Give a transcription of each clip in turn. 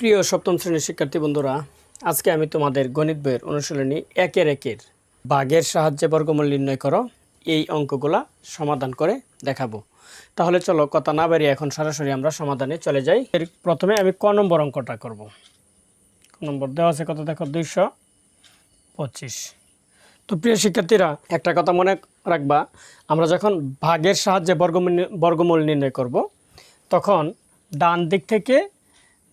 প্রিয় সপ্তম শ্রেণির শিক্ষার্থী বন্ধুরা, আজকে আমি তোমাদের গণিত বইয়ের অনুশীলনী একের একের বাঘের সাহায্যে বর্গমূল নির্ণয় করো, এই অঙ্কগুলা সমাধান করে দেখাবো। তাহলে চলো কথা না বাড়িয়ে এখন সরাসরি আমরা সমাধানে চলে যাই। এর প্রথমে আমি ক নম্বর অঙ্কটা করব। ক নম্বর দেওয়া আছে কত দেখো? দুইশো পঁচিশ। তো প্রিয় শিক্ষার্থীরা, একটা কথা মনে রাখবা, আমরা যখন ভাগের সাহায্যে বর্গমূল বর্গমূল নির্ণয় করব, তখন ডান দিক থেকে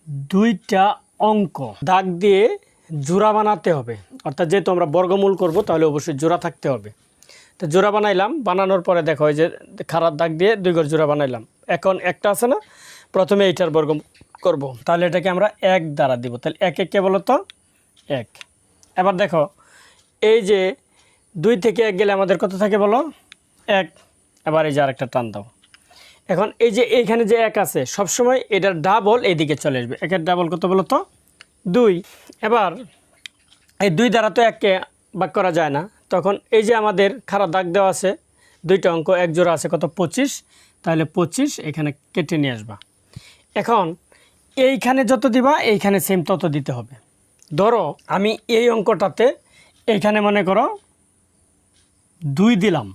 দুইটা অঙ্ক। দাগ দিয়ে জোড়া বানাতে হবে। অর্থাৎ যেহেতু আমরা বর্গমূল করব, তাহলে অবশ্যই জোড়া থাকতে হবে। তো জোড়া বানাইলাম, বানানোর পরে দেখো এই যে খারাপ দাগ দিয়ে দুই ঘর জোড়া বানাইলাম। এখন একটা আছে না, প্রথমে এইটার বর্গ করব। তাহলে এটাকে আমরা এক দ্বারা দিব। তাহলে এক এক কে বলো তো? এক। এবার দেখো, এই যে দুই থেকে এক গেলে আমাদের কত থাকে বলো? এক। এবার এই যে আরেকটা টান দাও। এখন এই যে এইখানে যে এক আছে, সবসময় এটার ডাবল এইদিকে চলে আসবে। একের ডাবল কত বলো তো? দুই। এবার এই দুই দ্বারা তো এককে ভাগ করা যায় না। তখন এই যে আমাদের খারাপ দাগ দেওয়া আছে, দুইটা অঙ্ক এক জোড়া আছে কত? পঁচিশ। তাহলে পঁচিশ এখানে কেটে নিয়ে আসবা। এখন এইখানে যত দিবা, এইখানে সেম তত দিতে হবে। ধরো আমি এই অঙ্কটাতে এইখানে মনে করো দুই দিলাম।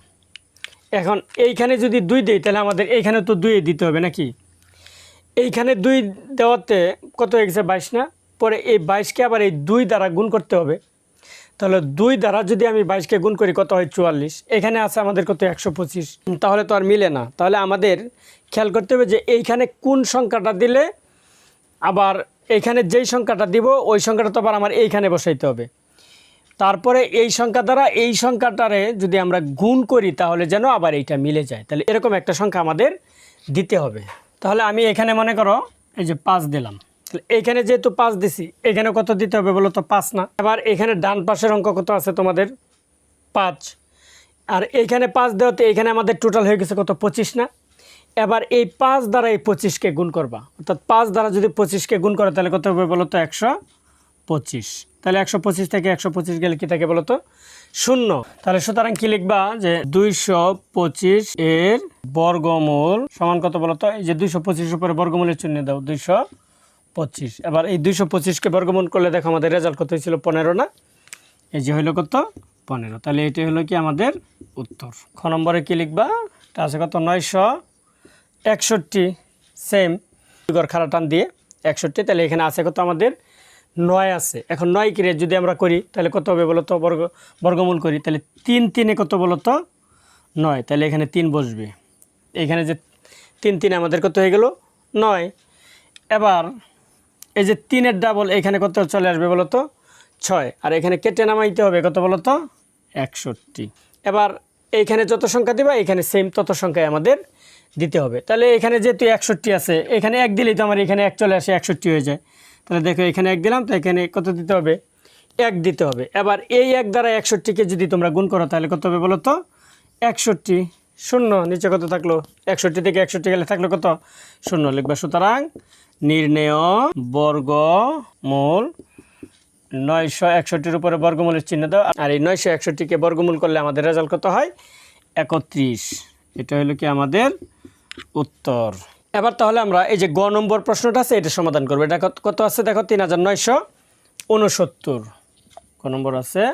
এখন এইখানে যদি দুই দিই, তাহলে আমাদের এইখানে তো দুই দিতে হবে নাকি? এইখানে দুই দেওয়াতে কত হয়ে গেছে? বাইশ না? পরে এই বাইশকে আবার এই দুই দ্বারা গুণ করতে হবে। তাহলে দুই দ্বারা যদি আমি বাইশকে গুণ করি, কত হয়? চুয়াল্লিশ। এখানে আছে আমাদের কত? একশো পঁচিশ। তাহলে তো আর মিলে না। তাহলে আমাদের খেয়াল করতে হবে যে এইখানে কোন সংখ্যাটা দিলে আবার এইখানে যেই সংখ্যাটা দিব, ওই সংখ্যাটা তো আবার আমার এইখানে বসাইতে হবে। তারপরে এই সংখ্যা দ্বারা এই সংখ্যাটারে যদি আমরা গুণ করি, তাহলে যেন আবার এইটা মিলে যায়। তাহলে এরকম একটা সংখ্যা আমাদের দিতে হবে। তাহলে আমি এখানে মনে করো, এই যে পাঁচ দিলাম। তাহলে এইখানে যেহেতু পাঁচ দিছি, এখানে কত দিতে হবে বলো তো? পাঁচ না। এবার এখানে ডান পাশের অঙ্ক কত আছে তোমাদের? পাঁচ। আর এইখানে পাঁচ দেওয়াতে এখানে আমাদের টোটাল হয়ে গেছে কত? পঁচিশ না। এবার এই পাঁচ দ্বারা এই পঁচিশকে গুণ করবা। অর্থাৎ পাঁচ দ্বারা যদি পঁচিশকে গুণ করে, তাহলে কত হবে বলো তো? একশো পঁচিশ। তাহলে একশো পঁচিশ থেকে একশো পঁচিশ গেলে কী থাকে বলো তো শূন্য। তাহলে সুতরাং কি লিখবা? যে দুইশো পঁচিশ এর বর্গমূল সমান কত বলো তো এই যে দুইশো পঁচিশের উপরে বর্গমূলের চিহ্ন দাও, দুইশো পঁচিশ। এবার এই দুইশো পঁচিশকে বর্গমূল করলে দেখো আমাদের রেজাল্ট কত হয়েছিল? পনেরো না? এই যে হইল কত? পনেরো। তাহলে এটাই হলো কি আমাদের উত্তর। খ নম্বরে কি লিখবা? তা আছে কত? নয়শো একষট্টি। সেম। ঘর খাড়া টান দিয়ে একষট্টি। তাহলে এখানে আছে কত আমাদের নয় আছে। এখন নয় কিরে যদি আমরা করি, তাহলে কত হবে বলো তো? বর্গ, বর্গমূল করি, তাহলে তিন তিনে কত বলো তো? নয়। তাহলে এখানে তিন বসবে। এখানে যে তিন তিন আমাদের কত হয়ে গেল? নয়। এবার এই যে তিনের ডাবল এখানে কত চলে আসবে বলো তো? ছয়। আর এখানে কেটে নামাইতে হবে কত বলো তো? একষট্টি। এবার এইখানে যত সংখ্যা দিবা, এখানে সেম তত সংখ্যায় আমাদের দিতে হবে। তাহলে এখানে যেহেতু একষট্টি আছে, এখানে এক দিলেই তো আমার এখানে এক চলে আসে, একষট্টি হয়ে যায়। তাহলে দেখো এখানে এক দিলাম, তো এখানে কত দিতে হবে? এক দিতে হবে। এবার এই এক দ্বারা একষট্টিকে যদি তোমরা গুণ করো, তাহলে কত হবে বলো তো? একষট্টি, শূন্য। নিচে কত থাকল? একষট্টি থেকে একষট্টি গেলে থাকল কত? শূন্য। লিখবে সুতরাং নির্ণেয় বর্গমূল নয়শো একষট্টির উপরে বর্গমূলের চিহ্ন দাও। আর এই নয়শো একষট্টিকে বর্গমূল করলে আমাদের রেজাল্ট কত হয়? একত্রিশ। এটা হলো কি আমাদের উত্তর। এবার তাহলে আমরা এই যে গ নম্বর প্রশ্নটা আছে, এটা সমাধান করব। এটা কত- আছে? দেখো, তিন হাজার নয়শো উনসত্তর ক নম্বর আছে?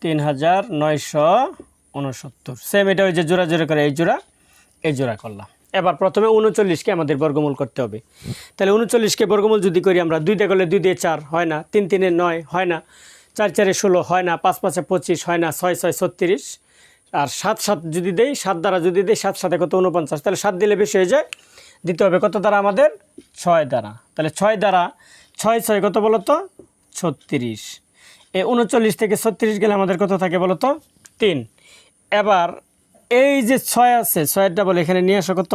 তিন হাজার নয়শো উনসত্তর সেম এটা ওই যে জোড়া জোড়া করে, এই জোড়া এই জোড়া করলাম। এবার প্রথমে উনচল্লিশকে আমাদের বর্গমূল করতে হবে। তাহলে উনচল্লিশকে বর্গমূল যদি করি আমরা, দুই করলে দুই দিয়ে চার হয় না, তিন তিনে নয় হয় না, চার চারে ষোলো হয় না, পাঁচ পাঁচে পঁচিশ হয় না, ছয় ছয় ছত্রিশ। আর সাত সাত যদি দেই, সাত দ্বারা যদি দেই, সাত সাথে কত? উনপঞ্চাশ তাহলে সাত দিলে বেশি হয়ে যায়, দিতে হবে কত দ্বারা আমাদের? ছয় দ্বারা। তাহলে ছয় দ্বারা ছয় ছয় কত বলো তো ছত্রিশ। এই উনচল্লিশ থেকে ছত্রিশ গেলে আমাদের কত থাকে বলতো? তিন। এবার এই যে ছয় আছে ছয়ের ডাবল এখানে নিয়ে আসো কত?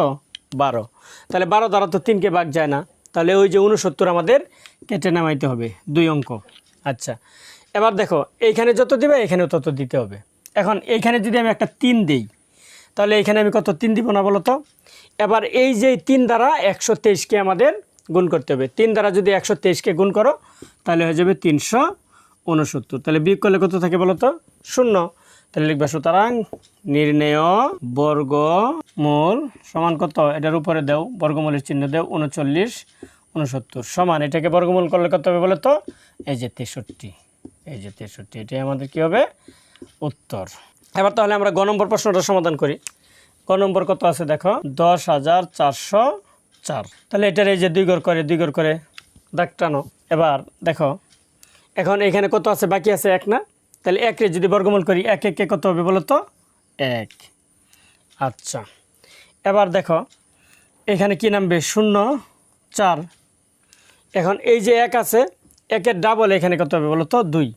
বারো। তাহলে বারো দ্বারা তো তিনকে ভাগ যায় না। তাহলে ওই যে উনসত্তর আমাদের কেটে নামাইতে হবে, দুই অঙ্ক। আচ্ছা। এবার দেখো, এইখানে যত দিবে, এখানেও তত দিতে হবে। এখন এইখানে যদি আমি একটা তিন দিই, তাহলে এখানে আমি কত তিন দিব না বলো তো এবার এই যে তিন দ্বারা একশো তেইশকে আমাদের গুণ করতে হবে। তিন দ্বারা যদি একশো তেইশকে গুণ করো, তাহলে হয়ে যাবে তিনশো উনসত্তর। তাহলে বিয়োগ করলে কত থাকে বলো তো শূন্য। তাহলে লিখবা সুতরাং নির্ণেয় বর্গমূল সমান কত? এটার উপরে দেও, বর্গমূলের চিহ্ন দেও, উনচল্লিশ উনসত্তর। সমান, এটাকে বর্গমূল করলে কত হবে বলে তো এই যে তেষট্টি। এই যে তেষট্টি, এটাই আমাদের কী হবে? উত্তর। এবার তাহলে আমরা গ নম্বর প্রশ্নটা সমাধান করি। ক নম্বর কত আছে দেখো? দশ হাজার চারশো চার। তাহলে এটার এই যে দুই ঘর করে, দুই ঘর করে দাগ টানো। এবার দেখো, এখন এখানে কত আছে? বাকি আছে এক না? তাহলে একে যদি বর্গমূল করি, এক একে কত হবে বলো তো এক। আচ্ছা এবার দেখো, এখানে কি নামবে? শূন্য, চার। এখন এই যে এক আছে, একের ডাবল এখানে কত হবে বলো তো দুই।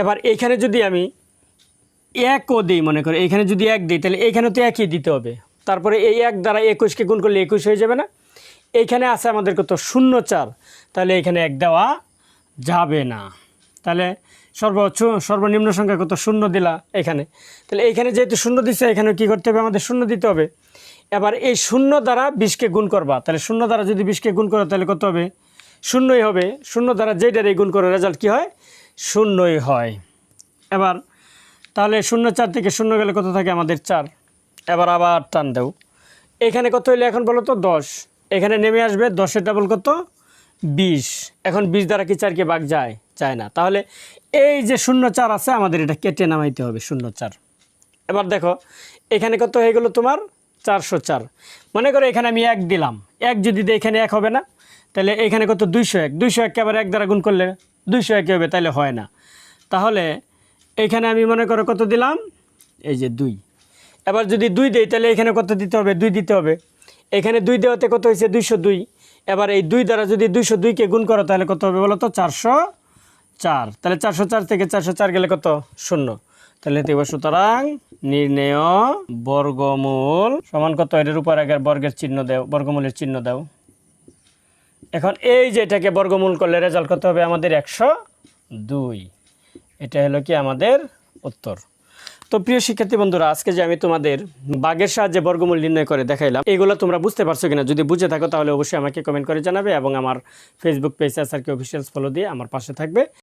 এবার এইখানে যদি আমি একও দিই মনে করো। এখানে যদি এক দিই, তাহলে এইখানে তো একই দিতে হবে। তারপরে এই এক দ্বারা একুশকে গুণ করলে একুশ হয়ে যাবে না। এইখানে আছে আমাদের কত? শূন্য চার। তাহলে এখানে এক দেওয়া যাবে না। তাহলে সর্বোচ্চ, সর্বনিম্ন সংখ্যা কত? শূন্য দিলা এখানে। তাহলে এইখানে যেহেতু শূন্য দিচ্ছে এখানে কি করতে হবে? আমাদের শূন্য দিতে হবে। এবার এই শূন্য দ্বারা বিশকে গুণ করবা। তাহলে শূন্য দ্বারা যদি বিশকে গুণ করো, তাহলে কত হবে? শূন্যই হবে। শূন্য দ্বারা এই গুণ করো, রেজাল্ট কী হয়? শূন্যই হয়। এবার তাহলে শূন্য চার থেকে শূন্য গেলে কত থাকে আমাদের চার? এবার আবার টান দেও। এখানে কত হইলে এখন বলো তো? দশ। এখানে নেমে আসবে, দশের ডাবল কত? বিশ। এখন বিশ দ্বারা কি চারকে বাঘ যায়? যায় না। তাহলে এই যে শূন্য চার আছে, আমাদের এটা কেটে নামাইতে হবে শূন্য চার। এবার দেখো, এখানে কত হয়ে গেলো তোমার? চারশো চার। মনে করো এখানে আমি এক দিলাম। এক যদি এখানে এক হবে না। তাহলে এখানে কত? দুইশো এক। দুইশো এককে আবার এক দ্বারা গুণ করলে দুইশো একই হবে, তাহলে হয় না। তাহলে এখানে আমি মনে করো কত দিলাম? এই যে দুই। এবার যদি দুই দেই, তাহলে এখানে কত দিতে হবে? দুই দিতে হবে। এখানে দুই দেওয়াতে কত হয়েছে? দুইশো দুই। এবার এই দুই দ্বারা যদি দুইশো দুইকে গুণ করো, তাহলে কত হবে বলো তো? চারশো চার। তাহলে চারশো চার থেকে চারশো চার গেলে কত? শূন্য। তাহলে দেব সুতরাং নির্ণেয় বর্গমূল সমান কত? এটার উপর আগের বর্গের চিহ্ন দাও, বর্গমূলের চিহ্ন দাও। এখন এই যে এটাকে বর্গমূল করলে রেজাল্ট কত হবে? আমাদের একশো দুই। এটা হলো কি আমাদের উত্তর। তো প্রিয় শিক্ষার্থী বন্ধুরা, আজকে যে আমি তোমাদের বাঘের সাহায্যে বর্গমূল নির্ণয় করে দেখাইলাম, এগুলো তোমরা বুঝতে পারছ কিনা যদি বুঝে থাকো তাহলে অবশ্যই আমাকে কমেন্ট করে জানাবে এবং আমার ফেসবুক পেজ আর কি অফিসিয়ালস ফলো দিয়ে আমার পাশে থাকবে।